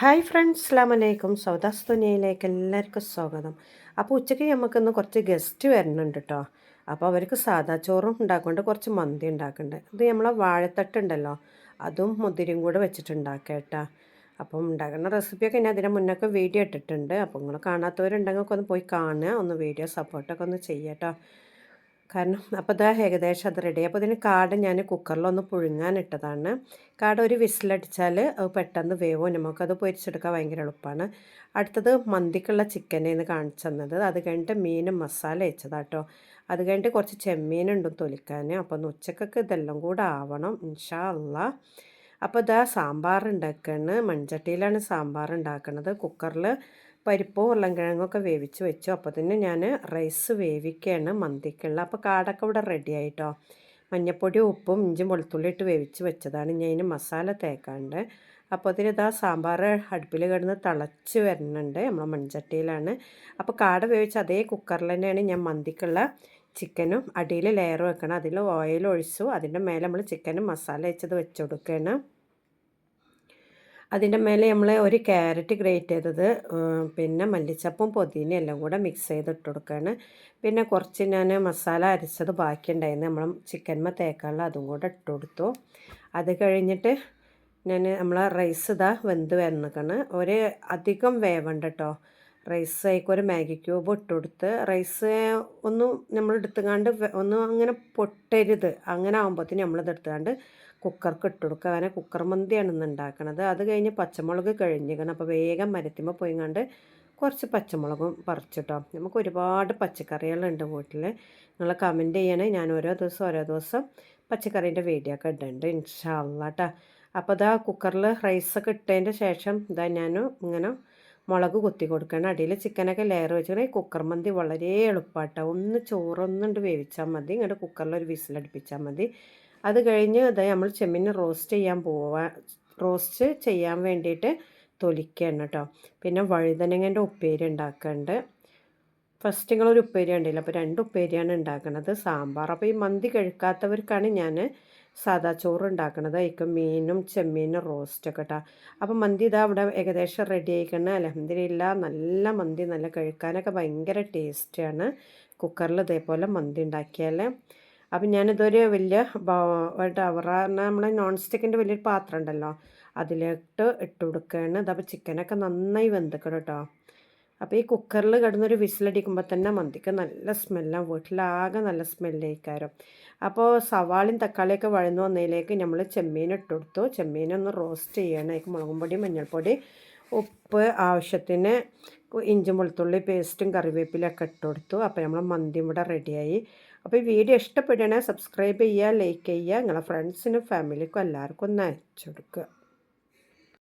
Hi friends അസ്ലാം വലൈക്കും സൗദാസ് തുനിയയിലേക്ക് എല്ലാവർക്കും സ്വാഗതം. അപ്പോൾ ഉച്ചയ്ക്ക് നമുക്കിന്ന് കുറച്ച് ഗസ്റ്റ് വരുന്നുണ്ട് കേട്ടോ അപ്പോൾ അവർക്ക് സാദാ ചോറും ഉണ്ടാക്കുന്നുണ്ട് കുറച്ച് മന്തി ഉണ്ടാക്കുന്നുണ്ട്. ഇത് നമ്മളെ വാഴത്തട്ടുണ്ടല്ലോ അതും മുതിരും കൂടെ വെച്ചിട്ടുണ്ടാക്കുക കേട്ടോ. അപ്പം ഉണ്ടാക്കുന്ന റെസിപ്പിയൊക്കെ ഞാൻ അതിനു മുന്നൊക്കെ വീഡിയോ ഇട്ടിട്ടുണ്ട്. അപ്പോൾ നിങ്ങൾ കാണാത്തവരുണ്ടെങ്കിൽ ഒന്ന് പോയി കാണുക ഒന്ന് വീഡിയോ സപ്പോർട്ടൊക്കെ ഒന്ന് ചെയ്യാം കാരണം അപ്പോൾ ഇതാ ഏകദേശം അത് റെഡി അപ്പോൾ ഇതിന് കാട് ഞാൻ കുക്കറിലൊന്ന് പുഴുങ്ങാനിട്ടതാണ് കാട് ഒരു വിസിലടിച്ചാൽ അത് പെട്ടെന്ന് വേവും. നമുക്കത് പൊരിച്ചെടുക്കാൻ ഭയങ്കര എളുപ്പമാണ് അടുത്തത് മന്തിക്കുള്ള ചിക്കനേന്ന് കാണിച്ചു തന്നത്. അത് കഴിഞ്ഞിട്ട് മീനും മസാല വെച്ചതാട്ടോ അത് കഴിഞ്ഞിട്ട് കുറച്ച് ചെമ്മീനുണ്ടും തൊലിക്കാൻ. അപ്പോൾ ഉച്ചക്കൊക്കെ ഇതെല്ലാം കൂടെ ആവണം ഇൻഷാ അപ്പോൾ ഇതാ സാമ്പാർ ഉണ്ടാക്കുകയാണ് മൺചട്ടിയിലാണ് സാമ്പാർ ഉണ്ടാക്കുന്നത് കുക്കറിൽ പരിപ്പും ഉരുളൻകിഴങ്ങൊക്കെ വേവിച്ച് വെച്ചു. അപ്പോൾ തന്നെ ഞാൻ റൈസ് വേവിക്കുകയാണ് മന്തിക്കുള്ള അപ്പോൾ കാടൊക്കെ ഇവിടെ റെഡി ആയിട്ടോ? മഞ്ഞപ്പൊടി ഉപ്പും ഇഞ്ചും വെളുത്തുള്ളി ഇട്ട് വേവിച്ച് വെച്ചതാണ്. ഞാൻ ഇതിന് മസാല തേക്കാണ്ട്. അപ്പോൾ അതിന് ഇതാ സാമ്പാർ അടുപ്പിൽ കിടന്ന് തിളച്ച് വരുന്നുണ്ട് നമ്മൾ മൺചട്ടിയിലാണ്. അപ്പോൾ കാട വേവിച്ച അതേ കുക്കറിൽ തന്നെയാണ് ഞാൻ മന്തിക്കുള്ള ചിക്കനും അടിയിൽ ലെയർ വെക്കണം അതിൽ ഓയിൽ ഒഴിച്ചു. അതിന്റെ മേലെ നമ്മൾ ചിക്കനും മസാല വെച്ചത് വെച്ചു കൊടുക്കുകയാണ്. അതിന്റെ മേലെ നമ്മൾ ഒരു ക്യാരറ്റ് ഗ്രേറ്റ് ചെയ്തത് പിന്നെ മല്ലിച്ചപ്പും പൊതിനയും എല്ലാം കൂടെ മിക്സ് ചെയ്തിട്ട് കൊടുക്കുകയാണ് പിന്നെ കുറച്ച് ഞാൻ മസാല അരച്ചത് ബാക്കിയുണ്ടായിരുന്നു. നമ്മൾ ചിക്കൻ തേക്കാനുള്ള അതും കൂടെ ഇട്ട് കൊടുത്തു. അത് കഴിഞ്ഞിട്ട് ഞാൻ നമ്മളെ റൈസ് ഇതാ വെന്ത് വരുന്നതാണ് ഒരു അധികം വേവണ്ട കേട്ടോ. റൈസ് ആയിക്കോ ഒരു മാഗി ക്യൂബ് ഇട്ട് കൊടുത്ത് റൈസ് ഒന്ന് നമ്മൾ എടുത്തുകാണ്ട് ഒന്ന് അങ്ങനെ പൊട്ടരുത്. അങ്ങനെ ആകുമ്പോഴത്തേന് നമ്മളിത് എടുത്തുകാണ്ട് കുക്കർക്ക് ഇട്ട് കൊടുക്കുക അങ്ങനെ കുക്കർ മന്തിയാണ് ഇന്ന് ഉണ്ടാക്കണത് അത് കഴിഞ്ഞ് പച്ചമുളക് കഴിഞ്ഞിരിക്കണം അപ്പോൾ വേഗം മരത്തിമ്പോൾ പോയിങ്ങാണ്ട് കുറച്ച് പച്ചമുളകും പറിച്ചിട്ടോ. നമുക്ക് ഒരുപാട് പച്ചക്കറികളുണ്ട് വീട്ടിൽ നിങ്ങൾ കമന്റ് ചെയ്യണേ. ഞാൻ ഓരോ ദിവസം ഓരോ ദിവസം പച്ചക്കറീന്റെ വീഡിയോ ഒക്കെ ഇടുന്നുണ്ട് ഇൻഷാല്ല കേട്ടോ അപ്പോൾ ഇതാ കുക്കറിൽ റൈസൊക്കെ ഇട്ടതിന്റെ ശേഷം ഇതാ ഞാൻ ഇങ്ങനെ മുളക് കുത്തി കൊടുക്കണം. അടിയിൽ ചിക്കനൊക്കെ ലെയർ വെച്ചിട്ടുണ്ടെങ്കിൽ കുക്കർ മന്തി വളരെ എളുപ്പമാട്ടോ ഒന്ന് ചോറൊന്നുണ്ട് വേവിച്ചാൽ മതി. ഇങ്ങോട്ട് കുക്കറിൽ ഒരു വിസിലടിപ്പിച്ചാൽ മതി. അത് കഴിഞ്ഞ് ഇത് നമ്മൾ ചെമ്മീൻ റോസ്റ്റ് ചെയ്യാൻ പോവാൻ റോസ്റ്റ് ചെയ്യാൻ വേണ്ടിയിട്ട് തൊലിക്കണം കേട്ടോ പിന്നെ വഴുതനങ്ങന്റെ ഉപ്പേരി ഉണ്ടാക്കുന്നുണ്ട് ഫസ്റ്റ് നിങ്ങളൊരു ഉപ്പേരി ഉണ്ടല്ലോ അപ്പോൾ രണ്ട് ഉപ്പേരിയാണ് ഉണ്ടാക്കുന്നത് സാമ്പാർ. അപ്പോൾ ഈ മന്തി കഴിക്കാത്തവർക്കാണ് ഞാൻ സാദാ ചോറ് ഉണ്ടാക്കണത് മീനും ചെമ്മീനും റോസ്റ്റൊക്കെ കേട്ടോ അപ്പം മന്തി ഇതാ അവിടെ ഏകദേശം റെഡി ആയിക്കണ. അലഹമ്മദില്ല നല്ല മന്തി നല്ല കഴിക്കാനൊക്കെ ഭയങ്കര ടേസ്റ്റാണ്. കുക്കറിൽ ഇതേപോലെ മന്തി ഉണ്ടാക്കിയാൽ അപ്പം ഞാനിതൊരു വലിയ ടവറ നമ്മളെ നോൺ സ്റ്റിക്കിന്റെ വലിയൊരു പാത്രം ഉണ്ടല്ലോ അതിലിട്ട് ഇട്ട് കൊടുക്കുകയാണ് അതപ്പോൾ ചിക്കനൊക്കെ നന്നായി വെന്തിക്കണം കേട്ടോ അപ്പോൾ ഈ കുക്കറിൽ കിടന്നൊരു വിസിലടിക്കുമ്പോൾ തന്നെ മന്തിക്ക് നല്ല സ്മെല്ലാണ് വീട്ടിലാകെ നല്ല സ്മെല്ലായിക്കാരം അപ്പോൾ സവാളയും തക്കാളിയൊക്കെ വഴന്നു വന്നതിലേക്ക് നമ്മൾ ചെമ്മീൻ ഇട്ട് കൊടുത്തു. ചെമ്മീനൊന്ന് റോസ്റ്റ് ചെയ്യണം. അതിലേക്ക് മുളകും പൊടി മഞ്ഞൾപ്പൊടി ഉപ്പ് ആവശ്യത്തിന് ഇഞ്ചും വെളുത്തുള്ളി പേസ്റ്റും കറിവേപ്പിലൊക്കെ ഇട്ട് കൊടുത്തു. അപ്പോൾ നമ്മൾ മന്തി ഇവിടെ റെഡിയായി. അപ്പോൾ ഈ വീഡിയോ ഇഷ്ടപ്പെടുകയാണെങ്കിൽ സബ്സ്ക്രൈബ് ചെയ്യുക ലൈക്ക് ചെയ്യുക. നിങ്ങളെ ഫ്രണ്ട്സിനും ഫാമിലിക്കും എല്ലാവർക്കും ഒന്ന് അയച്ചു കൊടുക്കുക.